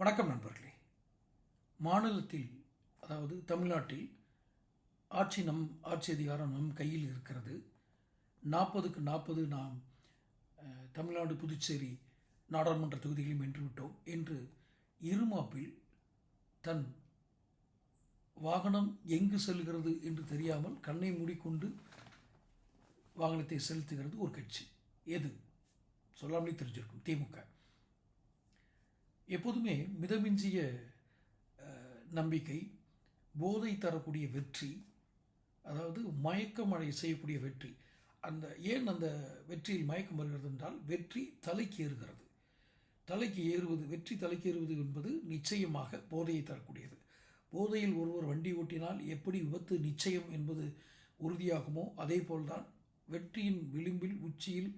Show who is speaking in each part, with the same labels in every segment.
Speaker 1: வணக்கம் நண்பர்களே. மாநிலத்தில் அதாவது தமிழ்நாட்டில் ஆட்சி நம் ஆட்சி அதிகாரம் நம் கையில் இருக்கிறது. நாற்பதுக்கு நாற்பது நாம் தமிழ்நாடு புதுச்சேரி நாடாளுமன்ற தொகுதிகளையும் வென்றுவிட்டோம் என்று இருமாப்பில் தன் வாகனம் எங்கு செல்கிறது என்று தெரியாமல் கண்ணை மூடிக்கொண்டு வாகனத்தை செலுத்துகிறது ஒரு கட்சி. எது? சொல்லாமலே தெரிஞ்சிருக்கும். திமுக. எப்போதுமே மிதமிஞ்சிய நம்பிக்கை போதை தரக்கூடிய வெற்றி அதாவது மயக்கமடை செய்யக்கூடிய வெற்றி. அந்த ஏன் அந்த வெற்றியில் மயக்கம் வருகிறது என்றால் வெற்றி தலைக்கு ஏறுகிறது. தலைக்கு ஏறுவது வெற்றி தலைக்கு ஏறுவது என்பது நிச்சயமாக போதையை தரக்கூடியது. போதையில் ஒருவர் வண்டி ஓட்டினால் எப்படி விபத்து நிச்சயம் என்பது உறுதியாகுமோ அதே போல்தான் வெற்றியின் விளிம்பில் உச்சியில்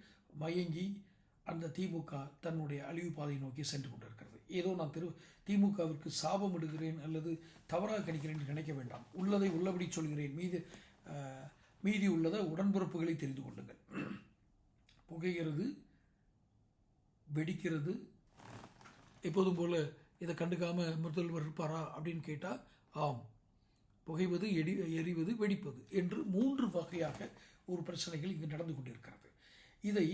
Speaker 1: மயங்கி அந்த திமுக தன்னுடைய அழிவு பாதையை நோக்கி சென்று கொண்டிருக்கிறது. ஏதோ நான் திரு திமுகவிற்கு சாபம் இடுகிறேன் அல்லது தவறாக கணிக்கிறேன் என்று நினைக்க வேண்டாம். உள்ளதை உள்ளபடி சொல்கிறேன். மீது மீதி உள்ளதை உடன்பிறப்புகளை தெரிந்து கொள்ளுங்கள். புகைகிறது வெடிக்கிறது எப்போதும் போல இதை கண்டுக்காமல் முதல்வர் இருப்பாரா அப்படின்னு கேட்டால் ஆம். புகைவது எடி எரிவது வெடிப்பது என்று மூன்று வகையாக ஒரு பிரச்சனைகள் இங்கு நடந்து கொண்டிருக்கிறது. இதை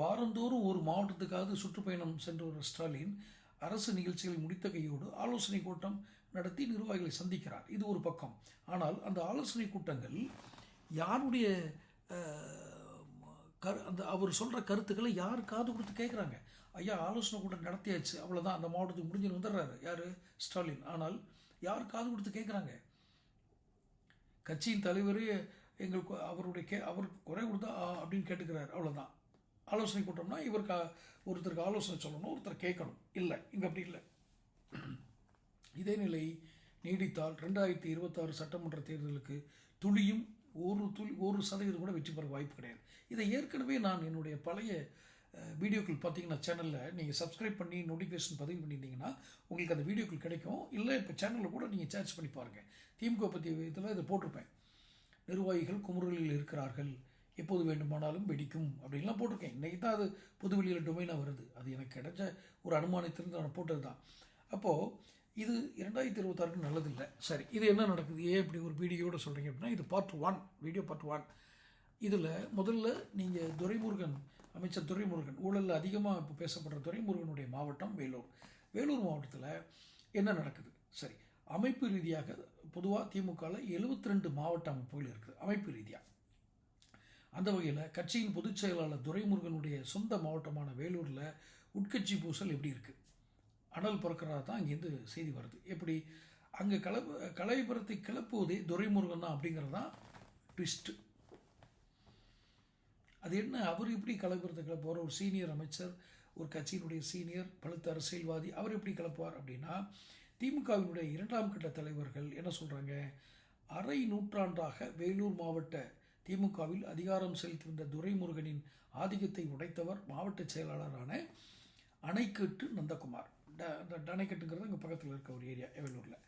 Speaker 1: வாரந்தோறும் ஒரு மாவட்டத்துக்காவது சுற்றுப்பயணம் சென்ற ஒரு ஸ்டாலின் அரசு நிகழ்ச்சிகளை முடித்த கையோடு ஆலோசனை கூட்டம் நடத்தி நிர்வாகிகளை சந்திக்கிறார். இது ஒரு பக்கம். ஆனால் அந்த ஆலோசனை கூட்டங்கள் யாருடைய கரு அந்த அவர் சொல்கிற கருத்துக்களை யார் காது கொடுத்து கேட்குறாங்க? ஐயா ஆலோசனை கூட்டம் நடத்தியாச்சு அவ்வளோதான் அந்த மாவட்டத்துக்கு முடிஞ்சு வந்துடுறாரு. யார்? ஸ்டாலின். ஆனால் யார் காது கொடுத்து கேட்குறாங்க? கட்சியின் தலைவரே எங்களுக்கு அவருடைய கே அவருக்கு குறை கொடுத்தா ஆ, அப்படின்னு கேட்டுக்கிறார். அவ்வளோதான் ஆலோசனை கூட்டம்னா இவருக்கு ஒருத்தருக்கு ஆலோசனை சொல்லணும் ஒருத்தர் கேட்கணும். இல்லை இங்கே அப்படி இல்லை. இதே நிலை நீடித்தால் ரெண்டாயிரத்தி இருபத்தாறு சட்டமன்ற தேர்தலுக்கு துளியும் ஒரு துளி ஒரு சதவீதம் கூட வெற்றி பெற வாய்ப்பு கிடையாது. இதை ஏற்கனவே நான் என்னுடைய பழைய வீடியோக்கள் பார்த்தீங்கன்னா சேனலில் நீங்கள் சப்ஸ்கிரைப் பண்ணி நோட்டிஃபிகேஷன் பதிவு பண்ணியிருந்தீங்கன்னா உங்களுக்கு அந்த வீடியோக்கள் கிடைக்கும். இல்லை இப்போ சேனலில் கூட நீங்கள் சேர்ச் பண்ணி பாருங்கள் திமுக பற்றி இதில் இதை போட்டிருப்பேன். நிர்வாகிகள் குமுறலில் இருக்கிறார்கள். எப்போது வேண்டுமானாலும் வெடிக்கும் அப்படின்லாம் போட்டிருக்கேன். இன்றைக்கி தான் அது பொதுவெளியில் டொமைனாக வருது. அது எனக்கு கிடைச்ச ஒரு அனுமானத்திலிருந்து நான் போட்டது தான். அப்போது இது இரண்டாயிரத்தி இருபத்தாறுக்கு நல்லதில்லை. சரி இது என்ன நடக்குது? ஏன் இப்படி ஒரு வீடியோட சொல்கிறீங்க அப்படின்னா இது part one video part one இதில் முதல்ல நீங்கள் துரைமுருகன் அமைச்சர் துரைமுருகன் ஊழலில் அதிகமாக இப்போ பேசப்படுற துரைமுருகனுடைய மாவட்டம் வேலூர். வேலூர் மாவட்டத்தில் என்ன நடக்குது? சரி அமைப்பு ரீதியாக பொதுவாக திமுகவில் 72 ரெண்டு மாவட்ட அமைப்புகள் இருக்குது. அமைப்பு ரீதியாக அந்த வகையில் கட்சியின் பொதுச் செயலாளர் துரைமுருகனுடைய சொந்த மாவட்டமான வேலூரில் உட்கட்சி பூசல் எப்படி இருக்குது அனல் பிறக்கிறதா தான் இங்கேருந்து செய்தி வருது. எப்படி? அங்கே கலப்பு கலைபுரத்தை கிளப்புவதே துரைமுருகன் தான் அப்படிங்கிறது தான் ட்விஸ்ட்டு அது என்ன? அவர் எப்படி கலைபுரத்தை கிளப்புவார்? ஒரு சீனியர் அமைச்சர் ஒரு கட்சியினுடைய சீனியர் பழுத்த அரசியல்வாதி அவர் எப்படி கிளப்புவார் அப்படின்னா திமுகவினுடைய இரண்டாம் கட்ட தலைவர்கள் என்ன சொல்கிறாங்க அரை நூற்றாண்டாக வேலூர் மாவட்ட திமுகவில் அதிகாரம் செலுத்தி வந்த துரைமுருகனின் ஆதிக்கத்தை உடைத்தவர் மாவட்ட செயலாளரான அணைக்கட்டு நந்தகுமார். ட அந்த அணைக்கட்டுங்கிறது அங்கே பக்கத்தில் இருக்க ஒரு ஏரியா எவலூரில்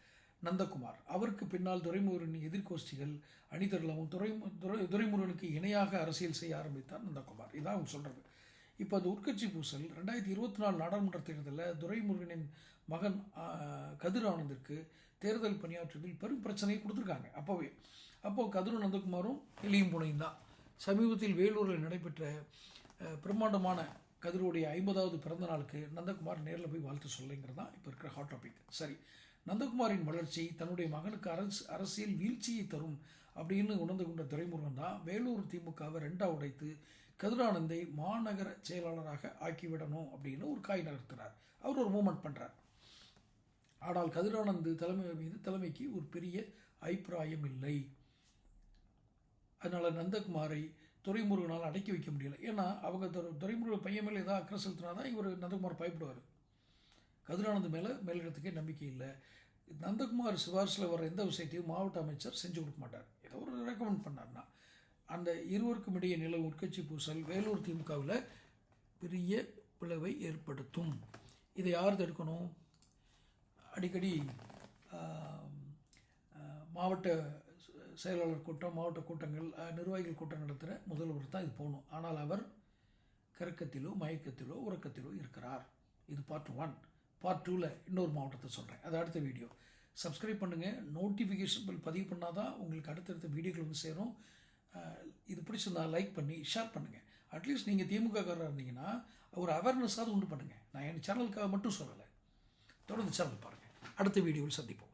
Speaker 1: நந்தகுமார். அவருக்கு பின்னால் துரைமுருகனின் எதிர்கோஷ்டிகள் அணிதரலாமும் துரை துரை துரைமுருகனுக்கு இணையாக அரசியல் செய்ய ஆரம்பித்தார் நந்தகுமார். இதான் அவங்க சொல்கிறது இப்போ அந்த உட்கட்சி பூசல் ரெண்டாயிரத்தி இருபத்தி நாலு நாடாளுமன்ற தேர்தலில் துரைமுருகனின் மகன் கதிர் ஆனந்திற்கு தேர்தல் பணியாற்றுவதில் பெரும் பிரச்சனையை கொடுத்துருக்காங்க. அப்போவே அப்போது கதிர் நந்தகுமாரும் இளையும் புனையும் தான் சமீபத்தில் வேலூரில் நடைபெற்ற பிரம்மாண்டமான கதிரோடைய ஐம்பதாவது பிறந்த நாளுக்கு நந்தகுமார் நேரில் போய் வாழ்த்து சொல்லுங்கிறது தான் இப்போ இருக்கிற ஹாட் டாபிக் சரி நந்தகுமாரின் வளர்ச்சி தன்னுடைய மகனுக்கு அரசு அரசியல் வீழ்ச்சியை தரும் அப்படின்னு உணர்ந்து கொண்ட துரைமுருகன் தான் வேலூர் திமுகவை ரெண்டாக உடைத்து கதிரானந்தை மாநகர செயலாளராக ஆக்கிவிடணும் அப்படின்னு ஒரு காய் நகர்த்துறார். அவர் ஒரு மூமெண்ட் பண்ணுறார் ஆனால் கதிரானந்து தலைமை மீது தலைமைக்கு ஒரு பெரிய அபிப்பிராயம் இல்லை. அதனால் நந்தகுமாரை துறைமுருகனால் அடக்கி வைக்க முடியல. ஏன்னா அவங்க துறை துறைமுருக பையன் மேலே ஏதாவது அக்கறை செலுத்தினா தான் இவர் நந்தகுமார் பயப்படுவார். கதிரானந்த் மேலே மேலிடத்துக்கே நம்பிக்கை இல்லை. நந்தகுமார் சிபாரிசில் வர எந்த விஷயத்தையும் மாவட்ட அமைச்சர் செஞ்சு கொடுக்க மாட்டார். ஏதோ ஒரு ரெக்கமெண்ட் பண்ணார்னா. அந்த இருவருக்கும் இடையே நிலவும் உட்கட்சி பூசல் வேலூர் திமுகவில் பெரிய பிளவை ஏற்படுத்தும். இதை யார் தடுக்கணும்? அடிக்கடி மாவட்ட செயலாளர் கூட்டம் மாவட்ட கூட்டங்கள் நிர்வாகிகள் கூட்டம் நடத்துகிற முதல்வர் தான் இது போகணும். ஆனால் அவர் கறக்கத்திலோ மயக்கத்திலோ உறக்கத்திலோ இருக்கிறார். இது பார்ட் ஒன் பார்ட் டூவில் இன்னொரு மாவட்டத்தை சொல்கிறேன் அது அடுத்த வீடியோ. சப்ஸ்கிரைப் பண்ணுங்கள் நோட்டிஃபிகேஷன் பில் பதிவு பண்ணால் தான் உங்களுக்கு அடுத்தடுத்த வீடியோக்கள் வந்து சேரும். இது பிடிச்சிருந்தா லைக் பண்ணி ஷேர் பண்ணுங்கள் அட்லீஸ்ட் நீங்கள் திமுககாரராக இருந்தீங்கன்னா ஒரு அவேர்னஸாவது உண்டு பண்ணுங்கள் நான் என் சேனலுக்காக மட்டும் சொல்லலை. தொடர்ந்து சேனல் பாருங்கள் அடுத்த வீடியோவில் சந்திப்போம்.